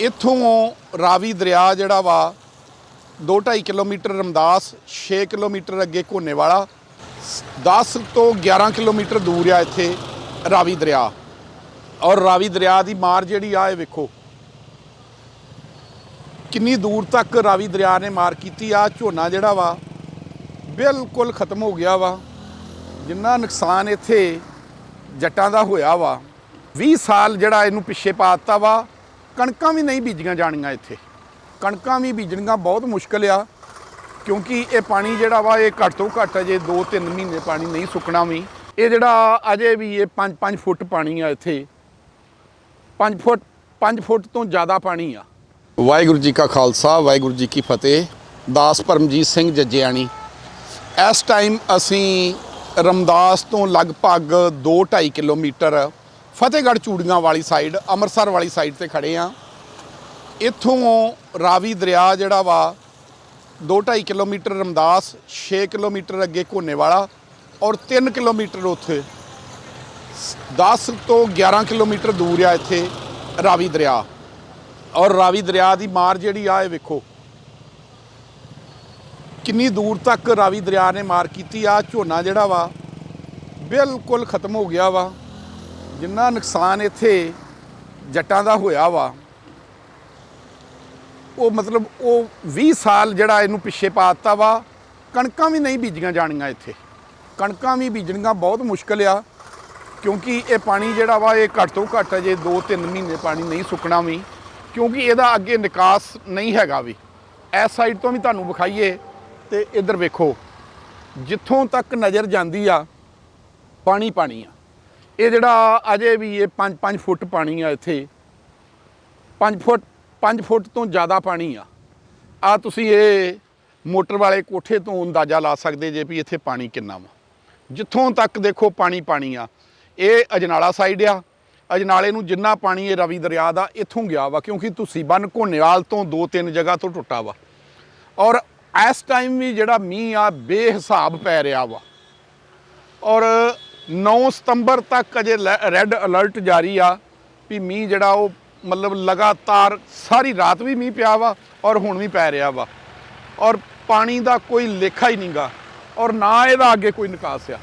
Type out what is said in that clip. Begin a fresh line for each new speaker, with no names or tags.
ਇੱਥੋਂ ਰਾਵੀ ਦਰਿਆ ਜਿਹੜਾ ਵਾ 2.5 ਕਿਲੋਮੀਟਰ ਰਮਦਾਸ 6 ਕਿਲੋਮੀਟਰ ਅੱਗੇ ਕੋਨੇਵਾਲਾ 10 ਤੋਂ 11 ਕਿਲੋਮੀਟਰ ਦੂਰ ਆ ਇੱਥੇ ਰਾਵੀ ਦਰਿਆ। ਔਰ ਰਾਵੀ ਦਰਿਆ ਦੀ ਮਾਰ ਜਿਹੜੀ ਆ, ਇਹ ਵੇਖੋ। ਕਿੰਨੀ ਦੂਰ ਤੱਕ ਰਾਵੀ ਦਰਿਆ ਨੇ ਮਾਰ ਕੀਤੀ ਆ, ਝੋਨਾ ਜਿਹੜਾ ਵਾ, ਬਿਲਕੁਲ ਖਤਮ ਹੋ ਗਿਆ ਵਾ। ਜਿੰਨਾ ਨੁਕਸਾਨ ਇੱਥੇ ਜੱਟਾਂ ਦਾ ਹੋਇਆ ਵਾ। 20 ਸਾਲ ਜਿਹੜਾ ਇਹਨੂੰ ਪਿੱਛੇ ਪਾ ਦਿੱਤਾ ਵਾ ਕਣਕਾਂ ਵੀ ਨਹੀਂ ਬੀਜੀਆਂ ਜਾਣੀਆਂ ਇੱਥੇ। ਕਣਕਾਂ ਵੀ ਬੀਜਣੀਆਂ ਬਹੁਤ ਮੁਸ਼ਕਲ ਆ, ਕਿਉਂਕਿ ਇਹ ਪਾਣੀ ਜਿਹੜਾ ਵਾ, ਇਹ ਘੱਟ ਤੋਂ ਘੱਟ ਅਜੇ 2-3 ਮਹੀਨੇ ਪਾਣੀ ਨਹੀਂ ਸੁੱਕਣਾ ਵੀ। ਇਹ ਜਿਹੜਾ ਅਜੇ ਵੀ ਇਹ 5-5 ਫੁੱਟ ਪਾਣੀ ਆ ਇੱਥੇ। 5 ਫੁੱਟ 5 ਫੁੱਟ ਤੋਂ ਜ਼ਿਆਦਾ ਪਾਣੀ ਆ। ਵਾਹਿਗੁਰੂ ਜੀ ਕਾ ਖਾਲਸਾ, ਵਾਹਿਗੁਰੂ ਜੀ ਕੀ ਫਤਿਹ। ਦਾਸ ਪਰਮਜੀਤ ਸਿੰਘ ਜੱਜਿਆਣੀ। ਇਸ ਟਾਈਮ ਅਸੀਂ ਰਮਦਾਸ ਤੋਂ ਲਗਭਗ 2.5 ਕਿਲੋਮੀਟਰ ਫਤਿਹਗੜ੍ਹ ਚੂੜੀਆਂ ਵਾਲੀ ਸਾਈਡ ਅੰਮ੍ਰਿਤਸਰ ਵਾਲੀ ਸਾਈਡ ਤੇ ਖੜੇ ਆ ਇੱਥੋਂ ਰਾਵੀ ਦਰਿਆ ਜਿਹੜਾ ਵਾ 2.5 ਕਿਲੋਮੀਟਰ ਰਮਦਾਸ 6 ਕਿਲੋਮੀਟਰ ਅੱਗੇ ਕੋਨੇਵਾਲਾ ਔਰ 3 ਕਿਲੋਮੀਟਰ ਉੱਥੇ। 10 ਤੋਂ 11 ਕਿਲੋਮੀਟਰ ਦੂਰ ਆ ਇੱਥੇ ਰਾਵੀ ਦਰਿਆ। ਔਰ ਰਾਵੀ ਦਰਿਆ ਦੀ ਮਾਰ ਜਿਹੜੀ ਆ, ਇਹ ਵੇਖੋ। ਕਿੰਨੀ ਦੂਰ ਤੱਕ ਰਾਵੀ ਦਰਿਆ ਨੇ ਮਾਰ ਕੀਤੀ ਆ। ਝੋਨਾ ਜਿਹੜਾ ਵਾ, ਬਿਲਕੁਲ ਖਤਮ ਹੋ ਗਿਆ ਵਾ। ਜਿੰਨਾ ਨੁਕਸਾਨ ਇੱਥੇ ਜੱਟਾਂ ਦਾ ਹੋਇਆ ਵਾ, ਉਹ ਮਤਲਬ ਉਹ 20 ਸਾਲ ਜਿਹੜਾ ਇਹਨੂੰ ਪਿੱਛੇ ਪਾ ਦਿੱਤਾ ਵਾ, ਕਣਕਾਂ ਵੀ ਨਹੀਂ ਬੀਜੀਆਂ ਜਾਣੀਆਂ ਇੱਥੇ। ਕਣਕਾਂ ਵੀ ਬੀਜਣੀਆਂ ਬਹੁਤ ਮੁਸ਼ਕਲ ਆ, ਕਿਉਂਕਿ ਇਹ ਪਾਣੀ ਜਿਹੜਾ ਵਾ, ਇਹ ਘੱਟ ਤੋਂ ਘੱਟ ਅਜੇ 2-3 ਮਹੀਨੇ ਪਾਣੀ ਨਹੀਂ ਸੁੱਕਣਾ ਵੀ, ਕਿਉਂਕਿ ਇਹਦਾ ਅੱਗੇ ਨਿਕਾਸ ਨਹੀਂ ਹੈਗਾ ਵੀ। ਇਸ ਸਾਈਡ ਤੋਂ ਵੀ ਤੁਹਾਨੂੰ ਵਿਖਾਈਏ ਤੇ ਇੱਧਰ ਵੇਖੋ, ਜਿੱਥੋਂ ਤੱਕ ਨਜ਼ਰ ਜਾਂਦੀ ਆ ਪਾਣੀ ਪਾਣੀ ਆ। ਇਹ ਜਿਹੜਾ ਅਜੇ ਵੀ ਇਹ 5-5 ਫੁੱਟ ਪਾਣੀ ਆ ਇੱਥੇ। 5 ਫੁੱਟ 5 ਫੁੱਟ ਤੋਂ ਜ਼ਿਆਦਾ ਪਾਣੀ ਆ। ਆ ਤੁਸੀਂ ਇਹ ਮੋਟਰ ਵਾਲੇ ਕੋਠੇ ਤੋਂ ਅੰਦਾਜ਼ਾ ਲਾ ਸਕਦੇ ਜੇ ਵੀ ਇੱਥੇ ਪਾਣੀ ਕਿੰਨਾ ਵਾ। ਜਿੱਥੋਂ ਤੱਕ ਦੇਖੋ ਪਾਣੀ ਪਾਣੀ ਆ। ਇਹ ਅਜਨਾਲਾ ਸਾਈਡ ਆ। ਅਜਨਾਲੇ ਨੂੰ ਜਿੰਨਾ ਪਾਣੀ ਇਹ ਰਵੀ ਦਰਿਆ ਦਾ ਇੱਥੋਂ ਗਿਆ ਵਾ, ਕਿਉਂਕਿ ਤੁਸੀਂ ਬੰਨ ਘੋਨੇਵਾਲ ਤੋਂ ਦੋ ਤਿੰਨ ਜਗ੍ਹਾ ਤੋਂ ਟੁੱਟਾ ਵਾ। ਔਰ ਇਸ ਟਾਈਮ ਵੀ ਜਿਹੜਾ ਮੀਂਹ ਆ, ਬੇਹਿਸਾਬ ਪੈ ਰਿਹਾ ਵਾ। ਔਰ 9 ਸਤੰਬਰ ਤੱਕ ਅਜੇ ਰੈੱਡ ਅਲਰਟ ਜਾਰੀ ਆ ਵੀ ਮੀਂਹ ਜਿਹੜਾ ਉਹ ਮਤਲਬ ਲਗਾਤਾਰ ਸਾਰੀ ਰਾਤ ਵੀ ਮੀਂਹ ਪਿਆ ਵਾ ਔਰ ਹੁਣ ਵੀ ਪੈ ਰਿਹਾ ਵਾ। ਔਰ ਪਾਣੀ ਦਾ ਕੋਈ ਲੇਖਾ ਹੀ ਨਹੀਂਗਾ ਔਰ ਨਾ ਇਹਦਾ ਅੱਗੇ ਕੋਈ ਨਿਕਾਸ ਆ।